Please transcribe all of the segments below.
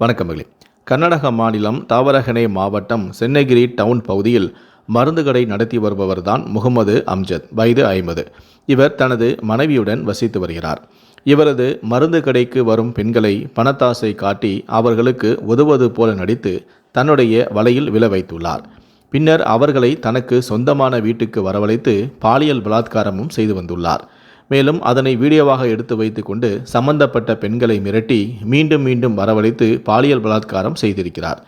வணக்கமகளே கர்நாடக மாநிலம் தாவரகனே மாவட்டம் சென்னகிரி டவுன் பகுதியில் மருந்து கடை நடத்தி வருபவர்தான் முகமது அம்ஜத் வயது ஐம்பது. இவர் தனது மனைவியுடன் வசித்து வருகிறார். இவரது மருந்து கடைக்கு வரும் பெண்களை பணத்தாசை காட்டி அவர்களுக்கு உதவுவது போல நடித்து தன்னுடைய வலையில் விழ வைத்துள்ளார். பின்னர் அவர்களை தனக்கு சொந்தமான வீட்டுக்கு வரவழைத்து பாலியல் பலாத்காரமும் செய்து வந்துள்ளார். மேலும் அதனை வீடியோவாக எடுத்து வைத்துக்கொண்டு சம்பந்தப்பட்ட பெண்களை மிரட்டி மீண்டும் மீண்டும் வரவழைத்து பாலியல் பலாத்காரம் செய்திருக்கிறார்.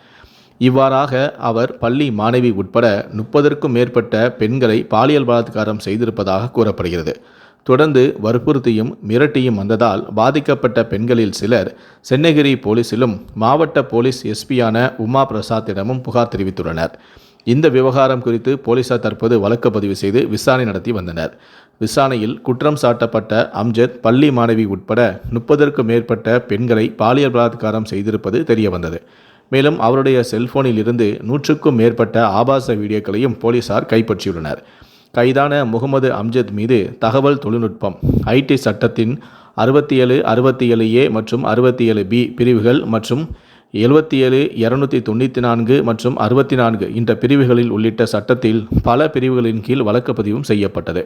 இவ்வாறாக அவர் பள்ளி மாணவி உட்பட முப்பதற்கும் மேற்பட்ட பெண்களை பாலியல் பலாத்காரம் செய்திருப்பதாக கூறப்படுகிறது. தொடர்ந்து வற்புறுத்தியும் மிரட்டியும் வந்ததால் பாதிக்கப்பட்ட பெண்களில் சிலர் சென்னகிரி போலீசிலும் மாவட்ட போலீஸ் எஸ்பியான உமா பிரசாத்திடமும் புகார் தெரிவித்துள்ளனர். இந்த விவகாரம் குறித்து போலீசார் தற்போது வழக்கு பதிவு செய்து விசாரணை நடத்தி வந்தனர். விசாரணையில் குற்றம் சாட்டப்பட்ட அம்ஜத் பள்ளி மாணவி உட்பட முப்பதற்கும் மேற்பட்ட பெண்களை பாலியல் பலாத்காரம் செய்திருப்பது தெரியவந்தது. மேலும் அவருடைய செல்போனில் இருந்து நூற்றுக்கும் மேற்பட்ட ஆபாச வீடியோக்களையும் போலீசார் கைப்பற்றியுள்ளனர். கைதான முகமது அம்ஜத் மீது தகவல் தொழில்நுட்பம் ஐடி சட்டத்தின் அறுபத்தி ஏழு அறுபத்தி ஏழு ஏ மற்றும் அறுபத்தி ஏழு பி பிரிவுகள் மற்றும் எழுபத்தி ஏழு இரநூத்தி தொண்ணூற்றி நான்கு மற்றும் அறுபத்தி நான்கு என்ற பிரிவுகளில் உள்ளிட்ட சட்டத்தில் பல பிரிவுகளின் கீழ் வழக்கு பதிவும் செய்யப்பட்டது.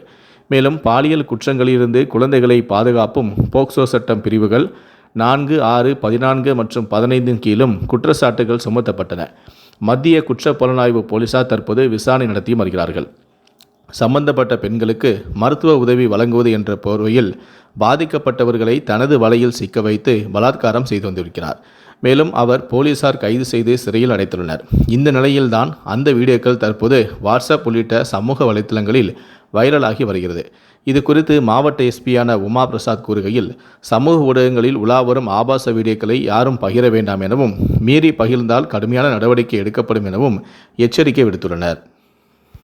மேலும் பாலியல் குற்றங்களிலிருந்து குழந்தைகளை பாதுகாப்பும் போக்சோ சட்டம் பிரிவுகள் நான்கு ஆறு பதினான்கு மற்றும் பதினைந்தின் கீழும் குற்றச்சாட்டுகள் சுமத்தப்பட்டன. மத்திய குற்ற புலனாய்வு போலீசார் தற்போது விசாரணை நடத்தி வருகிறார்கள். சம்பந்தப்பட்ட பெண்களுக்கு மருத்துவ உதவி வழங்குவது என்ற போர்வையில் பாதிக்கப்பட்டவர்களை தனது வலையில் சிக்க வைத்து பலாத்காரம் செய்து வந்திருக்கிறார். மேலும் அவர் போலீசார் கைது செய்து சிறையில் அடைத்துள்ளனர். இந்த நிலையில்தான் அந்த வீடியோக்கள் தற்போது வாட்ஸ்அப் உள்ளிட்ட சமூக வலைத்தளங்களில் வைரலாகி வருகிறது. இது குறித்து மாவட்ட எஸ்பியான உமா பிரசாத் கூறுகையில் சமூக ஊடகங்களில் உலாவரும் ஆபாச வீடியோக்களை யாரும் பகிர வேண்டாம் எனவும் மீறி பகிர்ந்தால் கடுமையான நடவடிக்கை எடுக்கப்படும் எனவும் எச்சரிக்கை விடுத்துள்ளனர்.